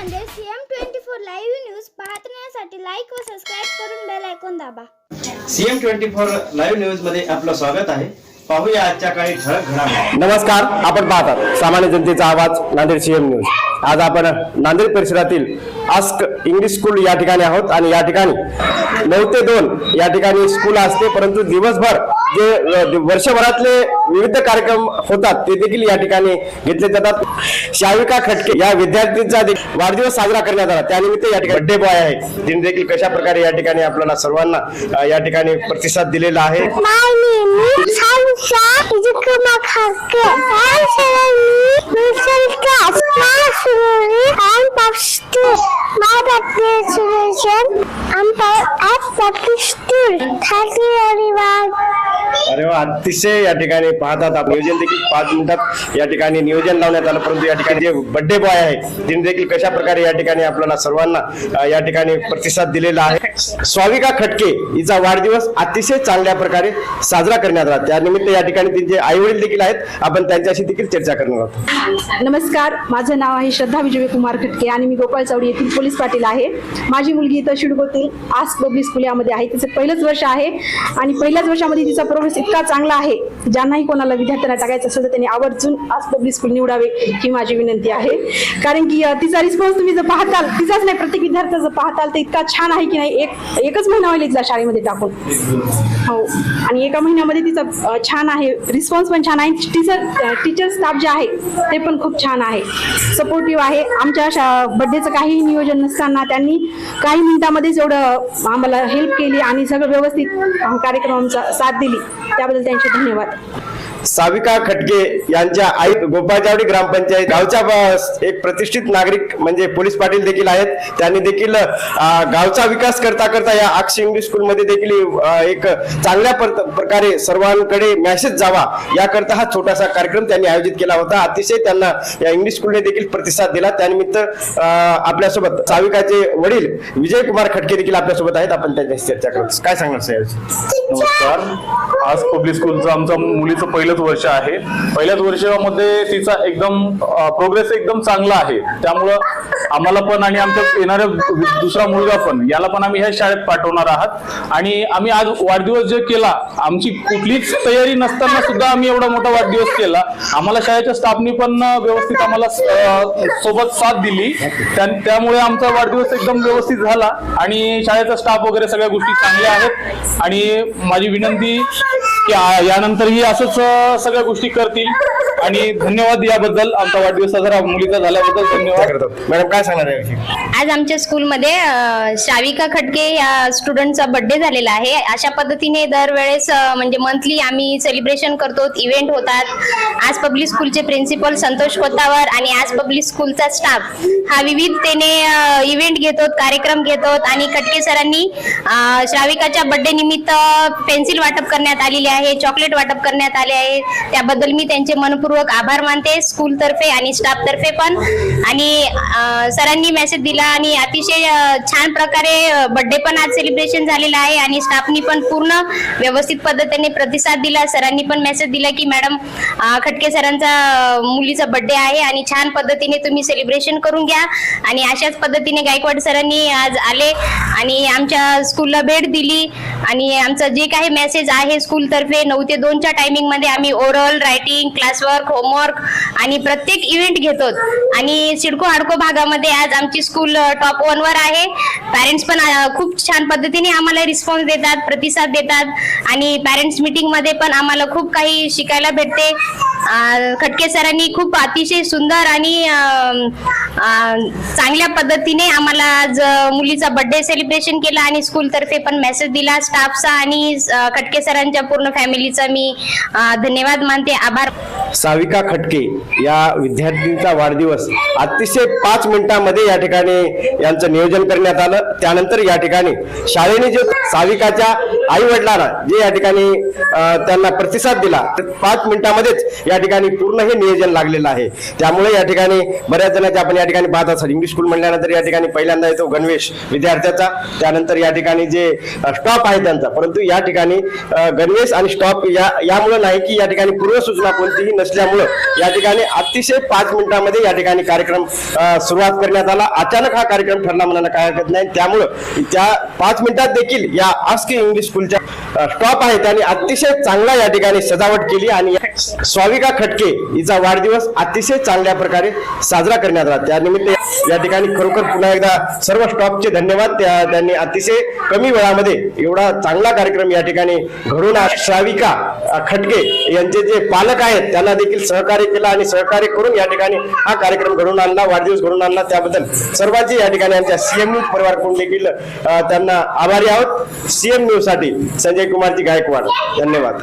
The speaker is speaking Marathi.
Nanded CM twenty four live news पाहण्यासाठी लाईक व सबस्क्राईब करून बेल आयकॉन दाबा. सीएम ट्वेंटी फोर लाईव्ह न्यूजमध्ये आपलं स्वागत आहे. पाहूया आजच्या काही ठळक घडामोडी. नमस्कार आपण पाहतात सामान्य जनतेचा आवाज नांदेड सीएम न्यूज आज आपण नांदेड परिसरातील आस्क इंग्लिश स्कूल या ठिकाणी आहोत आणि या ठिकाणी नऊ ते दोन या ठिकाणी स्कूल असते परंतु दिवसभर जे वर्षभरातले विविध कार्यक्रम होतात ते देखील या ठिकाणी घेतले जातात. शाविका खटके या विद्यार्थींचा दे- वाढदिवस साजरा करण्यात आला. त्यानिमित्त या ठिकाणी बड्डे बॉय आहे. तिने देखील कशा प्रकारे या ठिकाणी आपल्याला सर्वांना या ठिकाणी प्रतिसाद दिलेला आहे? I'm Shalini I'm at Papstu. Thank you everyone. तेव्हा अतिशय या ठिकाणी पाहतात आपण नियोजन देखील पाच मिनिटात या ठिकाणी नियोजन लावण्यात आलं परंतु या ठिकाणी जे बड्डे बॉय आहे तिने देखील कशा प्रकारे या ठिकाणी आपल्याला सर्वांना या ठिकाणी प्रतिसाद दिलेला आहे? स्वाविका खटके हिचा वाढदिवस अतिशय चांगल्या प्रकारे साजरा करण्यात आला. त्यानिमित्त या ठिकाणी त्यांचे आई वडील देखील आहेत. आपण त्यांच्याशी देखील चर्चा करणार आहोत. नमस्कार माझं नाव आहे श्रद्धा विजय कुमार खटके आणि मी गोपाळ चावडी येथील पोलीस पाटील आहे. माझी मुलगी इथं शिडकोतील आस पब्लिक स्कूल यामध्ये आहे. तिचं पहिलंच वर्ष आहे आणि पहिल्याच वर्षामध्ये तिचा प्रोग्रेस इतका चांगला आहे ज्यांनाही कोणाला विद्यार्थ्यांना टाकायचं असेल तर त्यांनी आवर्जून आज पब्लिक स्कूल निवडावे ही माझी विनंती आहे. कारण की तिचा रिस्पॉन्स तुम्ही जर पाहताल तिचाच नाही प्रत्येक विद्यार्थ्याचा पाहताल तर इतका छान आहे की नाही एक एकच महिना होईल तिला शाळेमध्ये टाकून. हो. आणि एका महिन्यामध्ये तिचा छान आहे रिस्पॉन्स पण छान आहे. टीचर टीचर स्टाफ जे आहे ते पण खूप छान आहे. सपोर्टिव्ह आहे. आमच्या शा बड्डेचं काही नियोजन नसताना त्यांनी काही मिनिटांमध्येच एवढं आम्हाला हेल्प केली आणि सगळं व्यवस्थित कार्यक्रमांचा साथ दिली. त्याबद्दल त्यांचे धन्यवाद. साविका खटके यांच्या आई गोपाळजावडी ग्रामपंचायत गावच्या एक प्रतिष्ठित नागरिक म्हणजे पोलीस पाटील देखील आहेत. त्यांनी देखील गावचा विकास करता करता या आक्ष इंग्लिश स्कूलमध्ये देखील एक चांगल्या प्रकारे सर्वांकडे मॅसेज जावा याकरता हा छोटासा कार्यक्रम त्यांनी आयोजित केला होता. अतिशय त्यांना या इंग्लिश स्कूलने देखील प्रतिसाद दिला. त्यानिमित्त आपल्यासोबत साविकाचे वडील विजय कुमार खटके देखील आपल्यासोबत आहेत. आपण त्यांच्याशी चर्चा करतो. काय सांगणार साहेब नमस्कार. आज पब्लिक स्कूलचं आमचं मुलीचं पहिलं पहिलंच वर्ष आहे. पहिल्याच वर्षामध्ये तिचा एकदम प्रोग्रेस एकदम चांगला आहे. त्यामुळं आम्हाला पण आणि आमच्या येणाऱ्या दुसरा मुलगा पण याला पण आम्ही ह्या शाळेत पाठवणार आहात. आणि आम्ही आज वाढदिवस जे केला आमची कुठलीच तयारी नसताना सुद्धा आम्ही एवढा मोठा वाढदिवस केला. आम्हाला शाळेच्या स्टाफनी पण व्यवस्थित आम्हाला सोबत साथ दिली. त्या- त्यामुळे आमचा वाढदिवस एकदम व्यवस्थित झाला. आणि शाळेचा स्टाफ वगैरे सगळ्या गोष्टी चांगल्या आहेत. आणि माझी विनंती की यानंतरही असंच सगळ्या गोष्टी करतील. आणि धन्यवाद याबद्दल आमचा वाढदिवस साजरा मुलीचा झाल्याबद्दल धन्यवाद. मॅडम काय सांगणार याविषयी? आज आमच्या स्कूलमध्ये अ, शाविका खटके या स्टुडंटचा बर्थडे झालेला आहे. अशा पद्धतीने दरवेळेस अ, म्हणजे मंथली आम्ही सेलिब्रेशन करतो. इव्हेंट होतात. आज पब्लिक स्कूलचे प्रिन्सिपल संतोष खोतावर आणि आज पब्लिक स्कूलचा स्टाफ हा विविधतेने इव्हेंट घेतो कार्यक्रम घेतो आणि खटके सरांनी अ, श्राविकाच्या बर्थडे निमित्त पेन्सिल वाटप करण्यात आलेली आहे चॉकलेट वाटप करण्यात आले आहे. त्याबद्दल मी त्यांचे मनपूर्वक आभार मानते. स्कूल तर्फे आणि स्टाफ तर्फे पण. आणि सरांनी मेसेज दिला आणि अतिशय छान प्रकारे बर्थडे पण आज सेलिब्रेशन झालेलं आहे आणि स्टाफनी पण पूर्ण व्यवस्थित पद्धतीने प्रतिसाद दिला. सरांनी पण मेसेज दिला की मॅडम खटके सरांचा मुलीचा बर्थडे आहे आणि छान पद्धतीने तुम्ही सेलिब्रेशन करून घ्या. आणि अशाच पद्धतीने गायकवाड सरांनी आज आले आणि आमच्या स्कूलला भेट दिली. आणि आमचं जे काही मेसेज आहे स्कूल तर्फे नऊ ते दोनच्या टायमिंगमध्ये आम्ही ओरल रायटिंग क्लासवर्क होमवर्क आणि प्रत्येक इव्हेंट घेतो. आणि सिडको हाडको भागामध्ये आज आमची स्कूल टॉप वन वर आहे. पॅरेंट्स पण खूप छान पद्धतीने आम्हाला रिस्पॉन्स देतात प्रतिसाद देतात. आणि पॅरेंट्स मीटिंगमध्ये पण आम्हाला खूप काही शिकायला भेटते. खटके सरांनी खूप अतिशय सुंदर आणि चांगल्या पद्धतीने आम्हाला आज मुलीचा बर्थडे सेलिब्रेशन केला आणि स्कूलतर्फे पण मेसेज दिला स्टाफचा आणि खटके सरांच्या पूर्ण फॅमिलीचा मी धन्यवाद मानते. आभार. साविका खटके या विद्यार्थींचा वाढदिवस अतिशय पाच मिनिटांमध्ये या ठिकाणी यांचं नियोजन करण्यात आलं. त्यानंतर या ठिकाणी शाळेने जे साविकाच्या आई वडिलांना जे या ठिकाणी त्यांना प्रतिसाद दिला तर पाच मिनिटामध्येच या ठिकाणी पूर्ण हे नियोजन लागलेलं आहे. त्यामुळे या ठिकाणी बऱ्याच जणांच्या आपण या ठिकाणी पाहत असतात इंग्लिश स्कूल म्हणल्यानंतर या ठिकाणी पहिल्यांदा येतो गणवेश विद्यार्थ्याचा. त्यानंतर या ठिकाणी जे स्टॉप आहे त्यांचा परंतु या ठिकाणी गणवेश आणि स्टॉप या यामुळे नाही की या ठिकाणी पूर्वसूचना कोणतीही नसल्यामुळं या ठिकाणी अतिशय पाच मिनिटांमध्ये या ठिकाणी कार्यक्रम सुरुवात करण्यात आला. अचानक हा कार्यक्रम ठरला म्हणायला काय हरकत नाही. त्यामुळं त्या पाच मिनिटात देखील या आस्की इंग्लिश स्कूलच्या स्टॉप आहेत त्यांनी अतिशय चांगला या ठिकाणी सजावट केली आणि या स्वाविका खटके हिचा वाढदिवस अतिशय चांगल्या प्रकारे साजरा करण्यात आला. त्यानिमित्त या ठिकाणी खरोखर पुन्हा एकदा सर्व स्टॉपचे धन्यवाद. त्या त्यांनी अतिशय कमी वेळामध्ये एवढा चांगला कार्यक्रम या ठिकाणी घडून श्राविका खटके यांचे जे पालक आहेत त्यांना देखील सहकार्य केला आणि सहकार्य करून या ठिकाणी हा कार्यक्रम घडून आणला वाढदिवस घडून आणला. त्याबद्दल सर्वांचे या ठिकाणी आमच्या सीएम न्यूज परिवारकडून देखील त्यांना आभारी आहोत. सीएम न्यूजसाठी संजय कुमारजी गायकवाड. धन्यवाद.